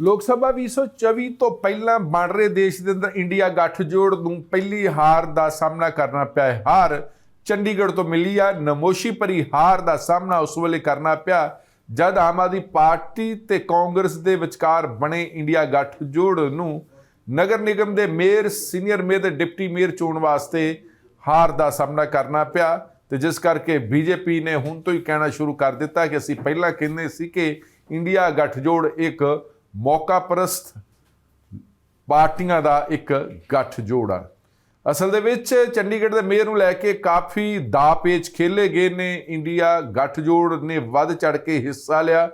ਲੋਕ ਸਭਾ 2024 ਤੋਂ ਪਹਿਲਾਂ ਬਣ ਰਹੇ ਦੇਸ਼ ਦੇ ਅੰਦਰ ਇੰਡੀਆ ਗੱਠਜੋੜ ਨੂੰ ਪਹਿਲੀ ਹਾਰ ਦਾ ਸਾਹਮਣਾ ਕਰਨਾ ਪਿਆ ਹੈ। ਹਾਰ ਚੰਡੀਗੜ੍ਹ ਤੋਂ ਮਿਲੀ ਆ, ਨਮੋਸ਼ੀ ਭਰੀ ਹਾਰ ਦਾ ਸਾਹਮਣਾ ਉਸ ਵੇਲੇ ਕਰਨਾ ਪਿਆ। ਜਦ ਆਮ ਆਦਮੀ ਪਾਰਟੀ ਤੇ ਕਾਂਗਰਸ ਦੇ ਵਿਚਕਾਰ ਬਣੇ ਇੰਡੀਆ ਗੱਠਜੋੜ ਨੂੰ ਨਗਰ ਨਿਗਮ ਦੇ ਮੇਅਰ, ਸੀਨੀਅਰ ਮੇਅਰ ਤੇ ਡਿਪਟੀ ਮੇਅਰ ਚੋਣ ਵਾਸਤੇ ਹਾਰ ਦਾ ਸਾਹਮਣਾ ਕਰਨਾ ਪਿਆ ਤੇ ਜਿਸ ਕਰਕੇ ਬੀਜੇਪੀ ਨੇ ਹੁਣ ਤੋਂ ਹੀ ਕਹਿਣਾ ਸ਼ੁਰੂ ਕਰ ਦਿੱਤਾ ਕਿ ਅਸੀਂ ਪਹਿਲਾਂ ਕਹਿੰਦੇ ਸੀ ਕਿ ਇੰਡੀਆ ਗੱਠਜੋੜ ਇੱਕ ਮੌਕਾ ਪ੍ਰਸਤ ਪਾਰਟੀਆਂ ਦਾ ਇੱਕ ਗੱਠਜੋੜ ਆ। ਅਸਲ ਦੇ ਵਿੱਚ ਚੰਡੀਗੜ੍ਹ ਦੇ ਮੇਅਰ ਨੂੰ ਲੈ ਕੇ ਕਾਫੀ ਦਾ ਪੇਚ ਖੇਲੇ ਗਏ ਨੇ। ਇੰਡੀਆ ਗੱਠਜੋੜ ਨੇ ਵੱਧ ਚੜ ਕੇ ਹਿੱਸਾ ਲਿਆ।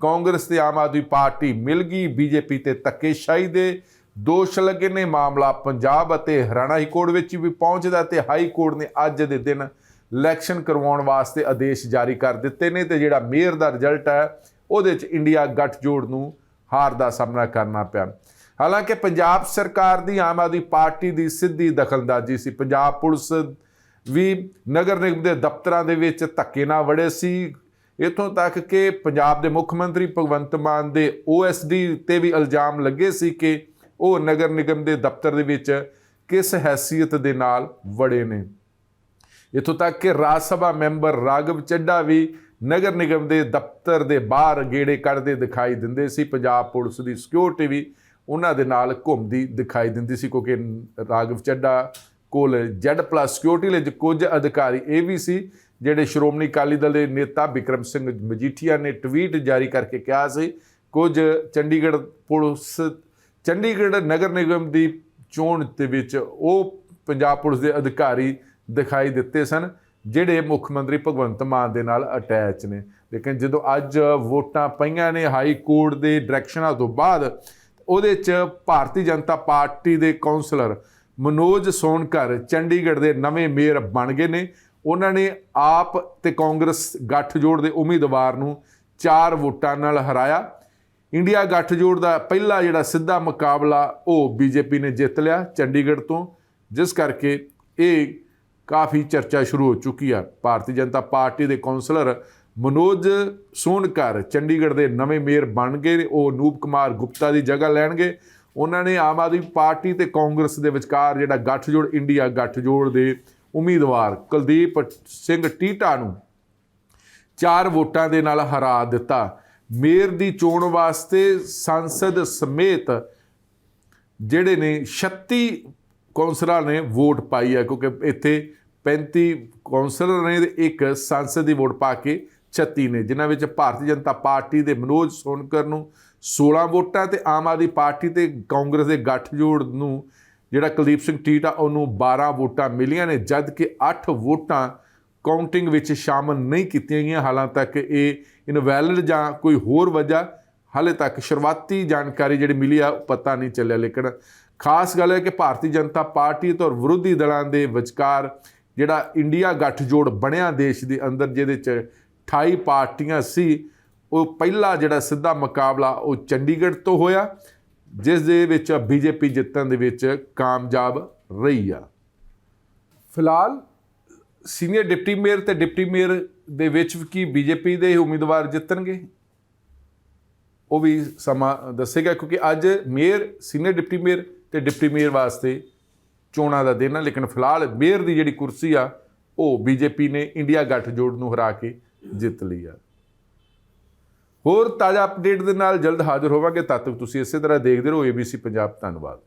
ਕਾਂਗਰਸ ਤੇ ਆਮ ਆਦਮੀ ਪਾਰਟੀ ਮਿਲ ਗਈ। ਬੀਜੇਪੀ ਤੇ ਧੱਕੇਸ਼ਾਹੀ ਦੇ ਦੋਸ਼ ਲੱਗੇ ਨੇ। ਮਾਮਲਾ ਪੰਜਾਬ ਅਤੇ ਹਰਿਆਣਾ ਹਾਈ ਕੋਰਟ ਵਿੱਚ ਵੀ ਪਹੁੰਚਦਾ ਤੇ ਹਾਈ ਕੋਰਟ ਨੇ ਅੱਜ ਦੇ ਦਿਨ ਇਲੈਕਸ਼ਨ ਕਰਵਾਉਣ ਵਾਸਤੇ ਆਦੇਸ਼ ਜਾਰੀ ਕਰ ਦਿੱਤੇ ਨੇ ਤੇ ਜਿਹੜਾ ਮੇਅਰ ਦਾ ਰਿਜ਼ਲਟ ਹੈ, ਉਹਦੇ ਚ ਇੰਡੀਆ ਗੱਠਜੋੜ ਨੂੰ ਹਾਰ ਦਾ ਸਾਹਮਣਾ ਕਰਨਾ ਪਿਆ। ਹਾਲਾਂਕਿ ਪੰਜਾਬ ਸਰਕਾਰ ਦੀ, ਆਮ ਆਦਮੀ ਪਾਰਟੀ ਦੀ ਸਿੱਧੀ ਦਖਲਅੰਦਾਜ਼ੀ ਸੀ। ਪੰਜਾਬ ਪੁਲਿਸ ਵੀ ਨਗਰ ਨਿਗਮ ਦੇ ਦਫ਼ਤਰਾਂ ਦੇ ਵਿੱਚ ਧੱਕੇ ਨਾਲ ਵੜੇ ਸੀ। ਇਥੋਂ ਤੱਕ ਕਿ ਪੰਜਾਬ ਦੇ ਮੁੱਖ ਮੰਤਰੀ ਭਗਵੰਤ ਮਾਨ ਦੇ ਓਐਸਡੀ ਤੇ ਵੀ ਇਲਜ਼ਾਮ ਲੱਗੇ ਸੀ ਕਿ ਉਹ ਨਗਰ ਨਿਗਮ ਦੇ ਦਫ਼ਤਰ ਦੇ ਵਿੱਚ ਕਿਸ ਹੈਸੀਅਤ ਦੇ ਨਾਲ ਵੜੇ ਨੇ। ਇਥੋਂ ਤੱਕ ਕਿ ਰਾਜ ਸਭਾ ਮੈਂਬਰ ਰਾਗਵ ਚੱਡਾ ਵੀ ਨਗਰ ਨਿਗਮ ਦੇ ਦਫ਼ਤਰ ਦੇ ਬਾਹਰ ਗੇੜੇ ਕੱਢਦੇ ਦਿਖਾਈ ਦਿੰਦੇ ਸੀ। ਪੰਜਾਬ ਪੁਲਿਸ ਦੀ ਸਿਕਿਉਰਿਟੀ ਵੀ ਉਹਨਾਂ ਦੇ ਨਾਲ ਘੁੰਮਦੀ ਦਿਖਾਈ ਦਿੰਦੀ ਸੀ ਕਿਉਂਕਿ ਰਾਗਵ ਚੱਡਾ ਕੋਲ Z+ ਸਿਕਿਉਰਿਟੀ ਲਈ ਕੁਝ ਅਧਿਕਾਰੀ ਇਹ ਵੀ ਸੀ, ਜਿਹੜੇ ਸ਼੍ਰੋਮਣੀ ਅਕਾਲੀ ਦਲ ਦੇ ਨੇਤਾ ਵਿਕਰਮ ਸਿੰਘ ਮਜੀਠੀਆ ਨੇ ਟਵੀਟ ਜਾਰੀ ਕਰਕੇ ਕਿਹਾ ਸੀ, ਕੁਝ ਚੰਡੀਗੜ੍ਹ ਪੁਲਿਸ, ਚੰਡੀਗੜ੍ਹ ਨਗਰ ਨਿਗਮ ਦੀ ਚੋਣ ਦੇ ਵਿੱਚ ਉਹ ਪੰਜਾਬ ਪੁਲਿਸ ਦੇ ਅਧਿਕਾਰੀ ਦਿਖਾਈ ਦਿੱਤੇ ਸਨ। ਜਿਹੜੇ ਮੁੱਖ ਮੰਤਰੀ ਭਗਵੰਤ ਮਾਨ ਦੇ ਨਾਲ ਅਟੈਚ ਨੇ। ਲੇਕਿਨ ਜਦੋਂ ਅੱਜ ਵੋਟਾਂ ਪਈਆਂ ਨੇ ਹਾਈ ਕੋਰਟ ਦੇ ਡਾਇਰੈਕਸ਼ਨਾਂ ਤੋਂ ਬਾਅਦ, ਉਹਦੇ ਚ ਭਾਰਤੀ ਜਨਤਾ ਪਾਰਟੀ ਦੇ ਕਾਉਂਸਲਰ ਮਨੋਜ ਸੋਨਕਰ ਚੰਡੀਗੜ੍ਹ ਦੇ ਨਵੇਂ ਮੇਅਰ ਬਣ ਗਏ ਨੇ। ਉਹਨਾਂ ਨੇ ਆਪ ਤੇ ਕਾਂਗਰਸ ਗੱਠਜੋੜ ਦੇ ਉਮੀਦਵਾਰ ਨੂੰ ਚਾਰ ਵੋਟਾਂ ਨਾਲ ਹਰਾਇਆ। ਇੰਡੀਆ ਗੱਠਜੋੜ ਦਾ ਪਹਿਲਾ ਜਿਹੜਾ ਸਿੱਧਾ ਮੁਕਾਬਲਾ ਉਹ ਬੀਜੇਪੀ ਨੇ ਜਿੱਤ ਲਿਆ ਚੰਡੀਗੜ੍ਹ ਤੋਂ। ਜਿਸ ਕਰਕੇ ਇਹ ਕਾਫੀ ਚਰਚਾ ਸ਼ੁਰੂ ਹੋ ਚੁੱਕੀ ਆ। ਭਾਰਤੀ ਜਨਤਾ ਪਾਰਟੀ ਦੇ ਕਾਉਂਸਲਰ ਮਨੋਜ ਸੋਨਕਰ ਚੰਡੀਗੜ੍ਹ ਦੇ ਨਵੇਂ ਮੇਅਰ ਬਣ ਗਏ ਨੇ। ਉਹ ਨੂਪ ਕੁਮਾਰ ਗੁਪਤਾ ਦੀ ਜਗ੍ਹਾ ਲੈਣਗੇ। ਉਹਨਾਂ ਨੇ ਆਮ ਆਦਮੀ ਪਾਰਟੀ ਤੇ ਕਾਂਗਰਸ ਦੇ ਵਿਚਕਾਰ ਜਿਹੜਾ ਗੱਠਜੋੜ, ਇੰਡੀਆ ਗੱਠਜੋੜ ਦੇ ਉਮੀਦਵਾਰ ਕੁਲਦੀਪ ਸਿੰਘ ਟੀਟਾ ਨੂੰ ਚਾਰ ਵੋਟਾਂ ਦੇ ਨਾਲ ਹਰਾ ਦਿੱਤਾ। ਮੇਅਰ ਦੀ ਚੋਣ ਵਾਸਤੇ ਸੰਸਦ ਸਮੇਤ ਜਿਹੜੇ ਨੇ 36 ਕੌਂਸਲਰਾਂ ਨੇ ਵੋਟ ਪਾਈ ਹੈ, ਕਿਉਂਕਿ ਇੱਥੇ 35 ਕੌਂਸਲਰ ਨੇ ਤੇ ਇੱਕ ਸੰਸਦ ਦੀ ਵੋਟ ਪਾ ਕੇ 36 ਨੇ, ਜਿਨ੍ਹਾਂ ਵਿੱਚ ਭਾਰਤੀ ਜਨਤਾ ਪਾਰਟੀ ਦੇ ਮਨੋਜ ਸੋਨਕਰ ਨੂੰ 16 ਵੋਟਾਂ ਤੇ ਆਮ ਆਦਮੀ ਪਾਰਟੀ ਤੇ ਕਾਂਗਰਸ ਦੇ ਗੱਠਜੋੜ ਨੂੰ, ਜਿਹੜਾ ਕੁਲਦੀਪ ਸਿੰਘ ਟੀਟਾ, ਉਹਨੂੰ 12 ਵੋਟਾਂ ਮਿਲੀਆਂ ਨੇ ਜਦ ਕਿ 8 ਵੋਟਾਂ ਕਾਊਂਟਿੰਗ ਵਿੱਚ ਸ਼ਾਮਲ ਨਹੀਂ ਕੀਤੀਆਂ ਗਈਆਂ। ਹਾਲਾਂ ਤੱਕ ਇਹ ਇਨਵੈਲਿਡ ਜਾਂ ਕੋਈ ਹੋਰ ਵਜ੍ਹਾ, ਹਾਲੇ ਤੱਕ ਸ਼ੁਰੂਆਤੀ ਜਾਣਕਾਰੀ ਜਿਹੜੀ ਮਿਲੀ ਆ, ਉਹ ਪਤਾ ਨਹੀਂ ਚੱਲਿਆ, ਲੇਕਿਨ ਖਾਸ ਗੱਲ ਹੈ ਕਿ ਭਾਰਤੀ ਜਨਤਾ ਪਾਰਟੀ ਤੋਂ ਵਿਰੋਧੀ ਦਲਾਂ ਦੇ ਵਿਚਕਾਰ ਜਿਹੜਾ ਇੰਡੀਆ ਗੱਠਜੋੜ ਬਣਿਆ ਦੇਸ਼ ਦੇ ਅੰਦਰ, ਜਿਹਦੇ ਚ 28 ਪਾਰਟੀਆਂ ਸੀ, ਉਹ ਪਹਿਲਾ ਜਿਹੜਾ ਸਿੱਧਾ ਮੁਕਾਬਲਾ ਉਹ ਚੰਡੀਗੜ੍ਹ ਤੋਂ ਹੋਇਆ, ਜਿਸ ਦੇ ਵਿੱਚ ਬੀਜੇਪੀ ਜਿੱਤਣ ਦੇ ਵਿੱਚ ਕਾਮਯਾਬ ਰਹੀ ਆ। ਫਿਲਹਾਲ ਸੀਨੀਅਰ ਡਿਪਟੀ ਮੇਅਰ ਤੇ ਡਿਪਟੀ ਮੇਅਰ ਦੇ ਵਿੱਚ ਕੀ ਬੀਜੇਪੀ ਦੇ ਉਮੀਦਵਾਰ ਜਿੱਤਣਗੇ? ਉਹ ਵੀ ਸਮਾਂ ਦੱਸੇਗਾ, ਕਿਉਂਕਿ ਅੱਜ ਮੇਅਰ, ਸੀਨੀਅਰ ਡਿਪਟੀ ਮੇਅਰ ਤੇ ਡਿਪਟੀ ਮੇਅਰ ਵਾਸਤੇ ਚੋਣਾਂ ਦਾ ਦਿਨ ਆ, ਲੇਕਿਨ ਫਿਲਹਾਲ ਮੇਅਰ ਦੀ ਜਿਹੜੀ ਕੁਰਸੀ ਆ, ਉਹ ਬੀਜੇਪੀ ਨੇ ਇੰਡੀਆ ਗੱਠਜੋੜ ਨੂੰ ਹਰਾ ਕੇ ਜਿੱਤ ਲਈ ਆ। ਹੋਰ ਤਾਜ਼ਾ ਅਪਡੇਟ ਦੇ ਨਾਲ ਜਲਦ ਹਾਜ਼ਰ ਹੋਵਾਂਗੇ, ਤਦ ਤੱਕ ਤੁਸੀਂ ਇਸੇ ਤਰ੍ਹਾਂ ਦੇਖਦੇ ਰਹੋ ABC ਪੰਜਾਬ, ਧੰਨਵਾਦ।